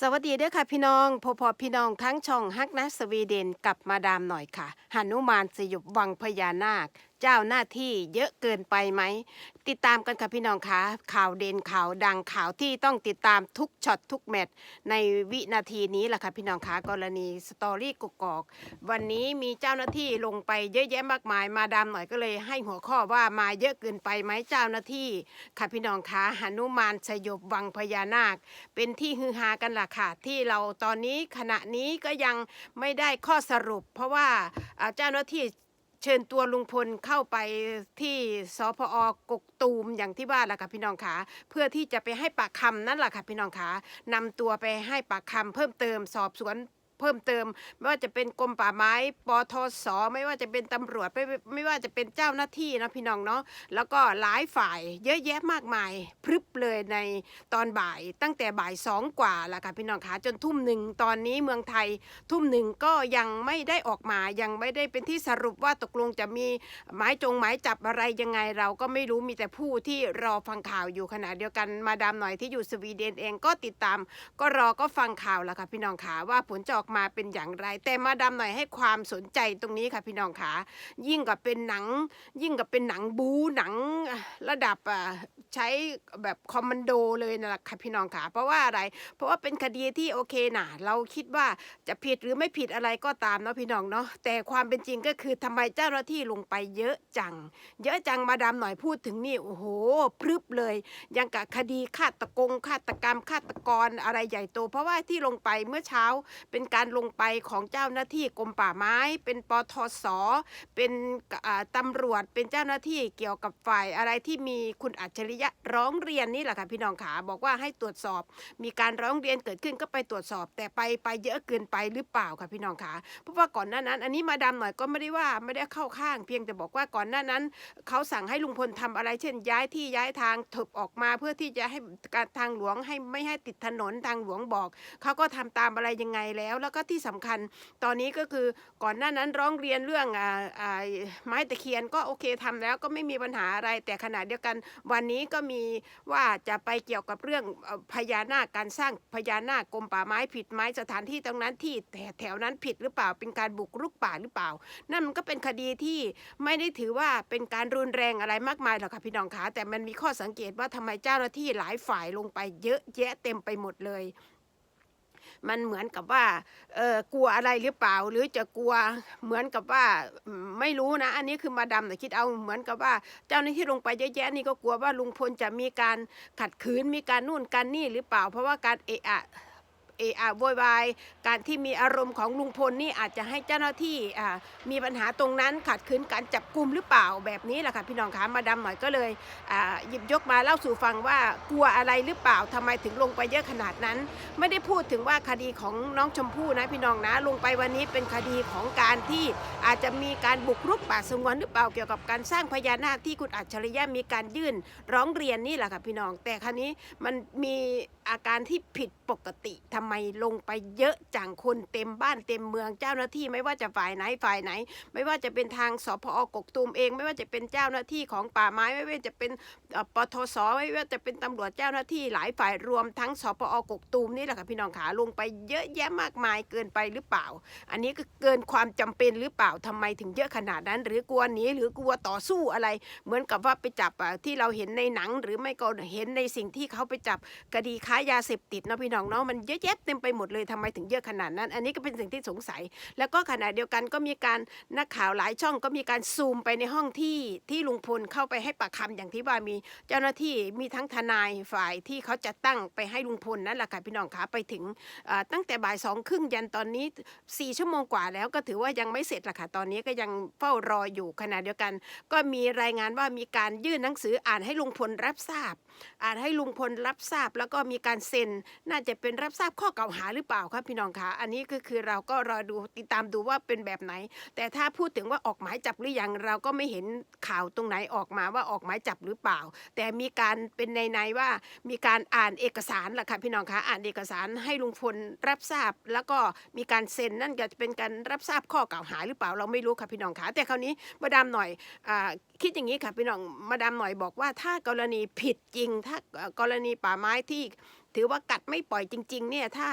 สวัสดีเด้อค่ะพี่น้องพอพอพี่น้องทั้งช่องฮักนะสวีเดนกับมาดามหน่อยค่ะหนุมานสยบวังพญานาค เจ้าหน้าที่เยอะเกินไปไหม ติดตามกันค่ะพี่น้องคะข่าวเด่นข่าวดังข่าวที่ต้องติดตามทุกช็อตทุกแมตช์ในวินาทีนี้แหละค่ะพี่น้องคะกรณีสตอรี่กกอก วันนี้มีเจ้าหน้าที่ลงไปเยอะแยะมากมาย มาดามหน่อยก็เลยให้หัวข้อว่ามาเยอะเกินไปไหมเจ้าหน้าที่ค่ะพี่น้องคะหนุมานสยบวังพญานาค เป็นที่ฮือฮากันล่ะค่ะที่เราตอนนี้ขณะนี้ก็ยังไม่ได้ข้อสรุป เพราะว่าอ่าเจ้าหน้าที่ เชิญตัวลุงพลเข้าไปที่สพอกกตูมอย่างที่ว่าแหละค่ะพี่น้องคะเพื่อที่จะไปให้ปากคำนั่นแหละค่ะพี่น้องคะนำตัวไปให้ปากคำเพิ่มเติมสอบสวน เพิ่มเติม ไม่ว่าจะเป็นกรมป่าไม้ปทศไม่ว่าจะเป็นตำรวจไม่ไม่ว่าจะเป็นเจ้าหน้าที่นะพี่น้องเนาะแล้วก็หลายฝ่ายเยอะแยะมากมาย พรึบเลยในตอนบ่ายตั้งแต่บ่ายสองกว่าล้วค่ะพี่น้องคะจนทุ่มหนึ่งตอนนี้เมืองไทยทุ่มหนึ่งก็ยังไม่ได้ออกมายังไม่ได้เป็นที่สรุปว่าตกลงจะมีหมายจงหมายจับอะไรยังไงเราก็ไม่รู้มีแต่ผู้ที่รอฟังข่าวอยู่ขณะเดียวกันมาดามหน่อยที่อยู่สวีเดนเองก็ติดตาม ก็รอก็ฟังข่าวล้วค่ะพี่น้องขาว่าผลจะออกมาเป็นอย่างไร แต่มาดามหน่อยให้ความสนใจตรงนี้ค่ะพี่น้องขายิ่งกับเป็นหนัง ยิ่งกับเป็นหนังบูหนังระดับใช้แบบคอมมานโดเลยนะค่ะพี่น้องขาเพราะว่าอะไร เพราะว่าเป็นคดีที่โอเคนะเราคิดว่าจะผิดหรือไม่ผิดอะไรก็ตามเนาะพี่น้องเนาะแต่ความเป็นจริงก็คือทำไมเจ้าหน้าที่ลงไปเยอะจัง เยอะจังมาดามหน่อยพูดถึงนี่โอ้โหพรึบเลย ยังกับคดีฆาตกงฆาตกรรมฆาตกรอะไรใหญ่โต เพราะว่าที่ลงไปเมื่อเช้าเป็นการการลงไปของเจ้าหน้าที่กรมป่าไม้ เป็นปทศเป็นตำรวจเป็นเจ้าหน้าที่เกี่ยวกับฝ่ายอะไรที่มีคุณอัจฉริยะร้องเรียนนี่แหละค่ะพี่น้องขาบอกว่าให้ตรวจสอบ มีการร้องเรียนเกิดขึ้นก็ไปตรวจสอบ แต่ไปไปเยอะเกินไปหรือเปล่าค่ะพี่น้องขาเพราะว่าก่อนหน้านั้น อันนี้มาดามหน่อยก็ไม่ได้ว่าไม่ได้เข้าข้าง เพียงแต่บอกว่าก่อนหน้านั้น เขาสั่งให้ลุงพลทำอะไร เช่น ย้ายที่ย้ายทางถบออกมาเพื่อที่จะให้การทางหลวงให้ไม่ให้ติดถนนทางหลวงบอกเขาก็ทำตามอะไรยังไงแล้วแล้วก็ที่สำคัญตอนนี้ก็คือก่อนหน้านั้นร้องเรียนเรื่องออไม้ตะเคียนก็โอเคทำแล้วก็ไม่มีปัญหาอะไร แต่ขณะเดียวกันวันนี้ก็มีว่าจะไปเกี่ยวกับเรื่องพญานาคการสร้างพญานาคกรมป่าไม้ผิดไหมสถานที่ตรงนั้นที่แถวนั้นผิดหรือเปล่าเป็นการบุกรุกป่าหรือเปล่า นั่นมันก็เป็นคดีที่ไม่ได้ถือว่าเป็นการรุนแรงอะไรมากมายหรอกค่ะพี่น้องคะแต่มันมีข้อสังเกตว่าทำไมเจ้าหน้าที่หลายฝ่ายลงไปเยอะแยะเต็มไปหมดเลย มันเหมือนกับว่าเออกลัวอะไรหรือเปล่า หรือจะกลัวเหมือนกับว่าไม่รู้นะ อันนี้คือมาดาแต่คิดเอาเหมือนกับว่า เจ้าหน้าที่ลงไปเยอะแยะนี่ก็กลัวว่าลุงพลจะมีการขัดขืนมีการนู่นการนี่หรือเปล่า เพราะว่าการเอะอะ เออะโวยวายการที่มีอารมณ์ของลุงพลนี่อาจจะให้เจ้าหน้าที่มีปัญหาตรงนั้นขัดขืนการจับกลุ่มหรือเปล่าแบบนี้แหละค่ะพี่น้องคะมาดามหน่อยก็เลยหยิบยกมาเล่าสู่ฟังว่ากลัวอะไรหรือเปล่าทำไมถึงลงไปเยอะขนาดนั้น ไม่ได้พูดถึงว่าคดีของน้องชมพู่นะพี่น้องนะลงไปวันนี้เป็นคดีของการที่อาจจะมีการบุกรุกป่าสงวนหรือเปล่าเกี่ยวกับการสร้างพญานาคที่คุณอัจฉริยะมีการยื่นร้องเรียนนี่แหละค่ะพี่น้องแต่คราวนี้มันมี อาการที่ผิดปกติทำไมลงไปเยอะจังคนเต็มบ้านเต็มเมืองเจ้าหน้าที่ไม่ว่าจะฝ่ายไหนฝ่ายไหน ไม่ว่าจะเป็นทางสพอกกตูมเอง ไม่ว่าจะเป็นเจ้าหน้าที่ของป่าไม้ไม่ว่าจะเป็นปทศไม่ว่าจะเป็นตำรวจเจ้าหน้าที่หลายฝ่ายรวมทั้งสปอกกตูมนี่แหละค่ะพี่น้องขาลงไปเยอะแยะมากมายเกินไปหรือเปล่า อันนี้ก็เกินความจำเป็นหรือเปล่าทำไมถึงเยอะขนาดนั้น หรือกลัวหนีหรือกลัวต่อสู้อะไร เหมือนกับว่าไปจับที่เราเห็นในหนังหรือไม่ก็เห็นในสิ่งที่เขาไปจับคดีค้ายาเสพติดเนาะพี่น้องเนาะมันเยอะแยะเต็มไปหมดเลยทำไมถึงเยอะขนาดนั้น อันนี้ก็เป็นสิ่งที่สงสัย แล้วก็ขณะเดียวกันก็มีการนักข่าวหลายช่องก็มีการซูมไปในห้องที่ที่ลุงพลเข้าไปให้ปากคำอย่างที่ว่ามีเจ้าหน้าที่มีทั้งทนายฝ่ายที่เขาจะตั้งไปให้ลุงพลนั่นแหละค่ะพี่น้องคะไปถึงตั้งแต่บ่ายสองครึ่งยันตอนนี้สี่ชั่วโมงกว่าแล้วก็ถือว่ายังไม่เสร็จละค่ะตอนนี้ก็ยังเฝ้ารออยู่ขณะเดียวกัน ก็มีรายงานว่ามีการยื่นหนังสืออ่านให้ลุงพลรับทราบ อ่านให้ลุงพลรับทราบ แล้วก็มีการเซ็น น่าจะเป็นรับทราบข้อกล่าวหาหรือเปล่าครับพี่น้องคะอันนี้ก็คือเราก็รอดูติดตามดูว่าเป็นแบบไหน แต่ถ้าพูดถึงว่าออกหมายจับหรือยังเราก็ไม่เห็นข่าวตรงไหนออกมาว่าออกหมายจับหรือเปล่า แต่มีการเป็นในในว่ามีการอ่านเอกสารล่ะค่ะพี่น้องคะอ่านเอกสารให้ลุงพลรับทราบ แล้วก็มีการเซ็นนั่นจะเป็นการรับทราบข้อกล่าวหาหรือเปล่าเราไม่รู้ค่ะพี่น้องคะแต่คราวนี้มาดามหน่อยอคิดอย่างนี้ค่ะพี่น้องมาดามหน่อยบอกว่าถ้ากรณีผิดจริงถ้ากรณีป่าไม้ที่ ถือว่ากัดไม่ปล่อยจริง ๆ เนี่ยถ้า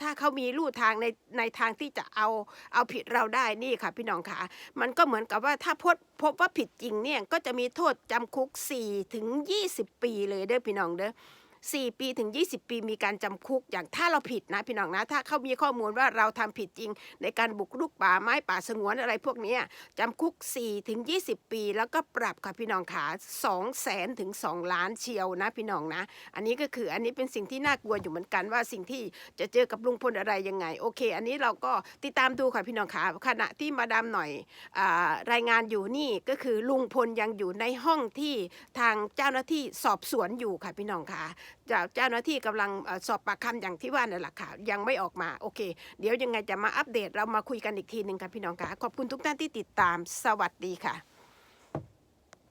ถ้าเขามีลู่ทางในในทางที่จะเอาเอาผิดเราได้นี่ค่ะ พี่น้องค่ะ มันก็เหมือนกับว่าถ้าพบพบว่าผิดจริงเนี่ยก็จะมีโทษจำคุก4ถึง20 ปีเลยเด้อพี่น้องเด้อ 4 ปีถึง 20 ปีมีการจำคุกอย่างถ้าเราผิดนะพี่น้องนะ ถ้าเขามีข้อมูลว่าเราทำผิดจริง ในการบุกรุกป่าไม้ป่าสงวนอะไรพวกนี้จำคุก4ถึง20 ปี แล้วก็ปรับค่ะพี่น้องขา2แสนถึง 2 ล้านเชียวนะพี่น้องนะ อันนี้ก็คืออันนี้เป็นสิ่งที่น่ากลัวอยู่เหมือนกันว่าสิ่งที่จะเจอกับลุงพลอะไรยังไงโอเค อันนี้เราก็ติดตามดูค่ะพี่น้องขาขณะที่มาดามหน่อยอรายงานอยู่นี่ก็คือลุงพลยังอยู่ในห้องที่ทางเจ้าหน้าที่สอบสวนอยู่ค่ะพี่น้องค่ะเจ้าเจ้าหน้าที่กำลังสอบปากคำอย่างที่ว่านั่นแหละค่ะยังไม่ออกมาโอเค เดี๋ยวยังไงจะมาอัปเดตเรามาคุยกันอีกทีหนึ่งค่ะพี่น้องค่ะขอบคุณทุกท่านที่ติดตามสวัสดีค่ะ